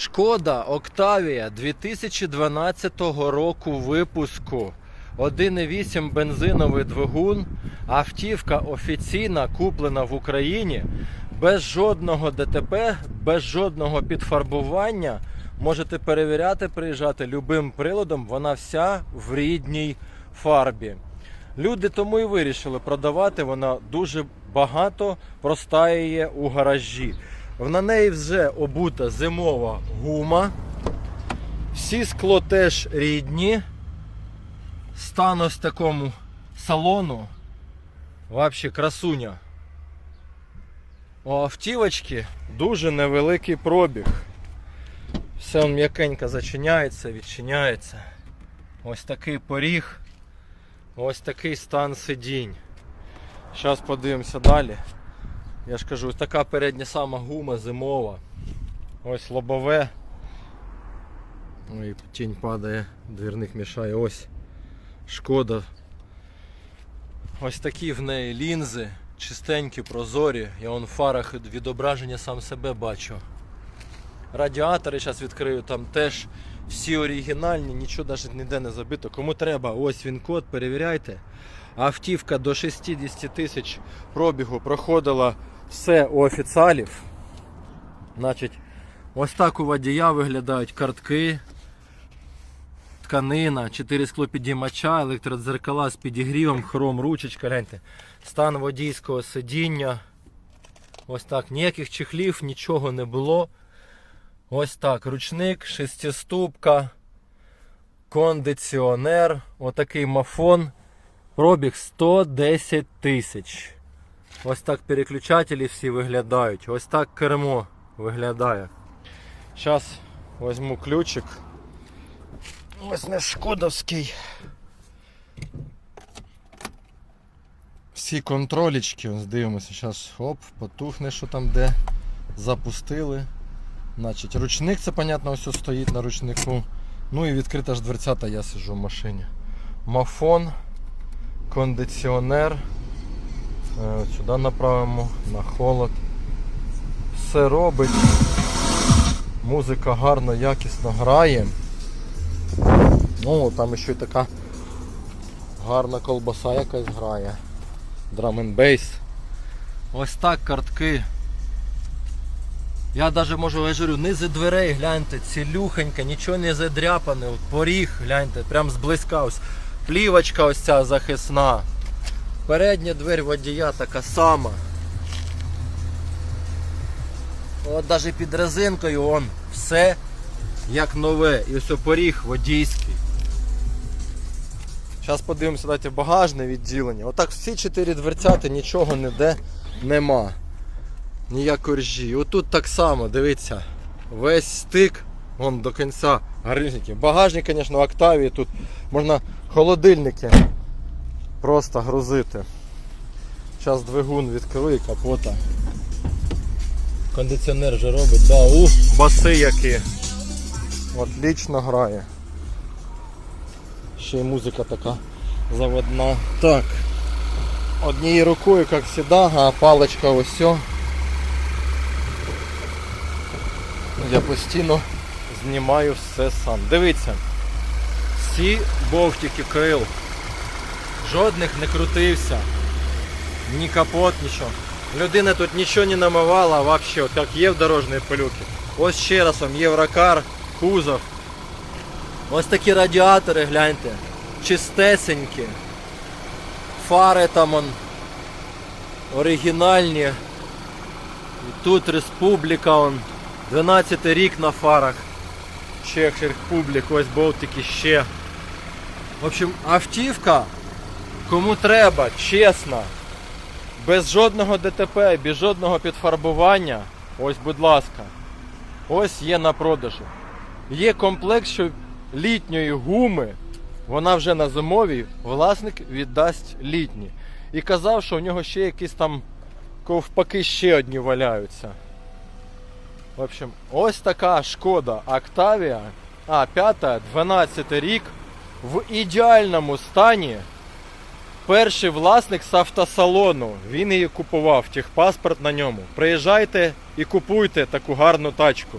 Шкода Октавія 2012 року випуску. 1,8 бензиновий двигун. Автівка офіційна куплена в Україні без жодного ДТП, без жодного підфарбування. Можете перевіряти, приїжджати любим приладом. Вона вся в рідній фарбі. Люди тому і вирішили продавати. Вона дуже багато простає у гаражі. На неї вже обута зимова гума. Всі скло теж рідні. Стан ось такому салону. Взагалі красуня. У автівочки дуже невеликий пробіг. Все м'якенько зачиняється, відчиняється. Ось такий поріг. Ось такий стан сидінь. Зараз подивимося далі. Я ж кажу, ось така передня сама гума зимова. Ось лобове. Ой, тінь падає, двірник мішає. Ось шкода. Ось такі в неї лінзи, чистенькі, прозорі. Я вон в фарах відображення сам себе бачу. Радіатори зараз відкрию, там теж всі оригінальні, нічого навіть ніде не забито. Кому треба, ось він код, перевіряйте. Автівка до 60 тисяч пробігу проходила все у офіціалів. Значить, ось так у водія виглядають картки, тканина, 4 склопідіймача, електродзеркала з підігрівом, хром, ручечка, гляньте. Стан водійського сидіння. Ось так, ніяких чехлів, нічого не було. Ось так, ручник, шестиступка, кондиціонер, отакий мафон. Пробіг 110 тисяч. Ось так переключателі всі виглядають. Ось так кермо виглядає. Зараз візьму ключик. Ось не шкодовський. Всі контролічки, ось дивимося, зараз оп, потухне, що там де. Запустили. Значить, ручник, це понятно, ось стоїть на ручнику. Ну і відкрита ж дверцята, я сиджу в машині. Мафон, кондиціонер. Е, Сюди направимо на холод. Все робить. Музика гарно, якісно грає. Ну, там ще й така гарна колбаса якась грає. Drum and bass. Ось так картки. Я навіть можу я ж говорю, низи дверей, гляньте, цілюхенька, нічого не задряпане, поріг, гляньте, прям зблизька ось. Плівочка ось ця захисна. Передня дверь водія така сама. От навіть під резинкою он все як нове. І ось поріг водійський. Зараз подивимося дайте багажне відділення. Отак всі чотири дверцяти нічого ніде нема. Ніякої ржі. І отут так само, дивіться, весь стик вон до кінця гаражники. Багажник, звісно, в Октавії тут можна холодильники просто грузити. Зараз двигун відкрию капота. Кондиціонер вже робить, да, у, баси які. Отлично грає. Ще й музика така заводна. Так. Однією рукою, як завжди, а паличка ось. все. Я постійно знімаю все сам. Дивіться, всі бовтики крил. Жодних не крутився. Ні капот, нічого. Людина тут нічого не намивала, от як є в дорожній пилюки. Ось ще раз вам Єврокар, кузов. Ось такі радіатори, гляньте. Чистесенькі. Фари там он оригінальні. І тут республіка он. 12 рік на фарах. Чех, Республік, ось болтики ще. В общем, автівка, кому треба, чесно, без жодного ДТП, без жодного підфарбування. Ось, будь ласка. Ось є на продажу. Є комплект, що літньої гуми, вона вже на зимовій, власник віддасть літні. І казав, що в нього ще якісь там ковпаки ще одні валяються. В общем, ось така шкода Octavia А 5, 12 рік в ідеальному стані. Перший власник з автосалону. Він її купував, техпаспорт на ньому. Приїжджайте і купуйте таку гарну тачку.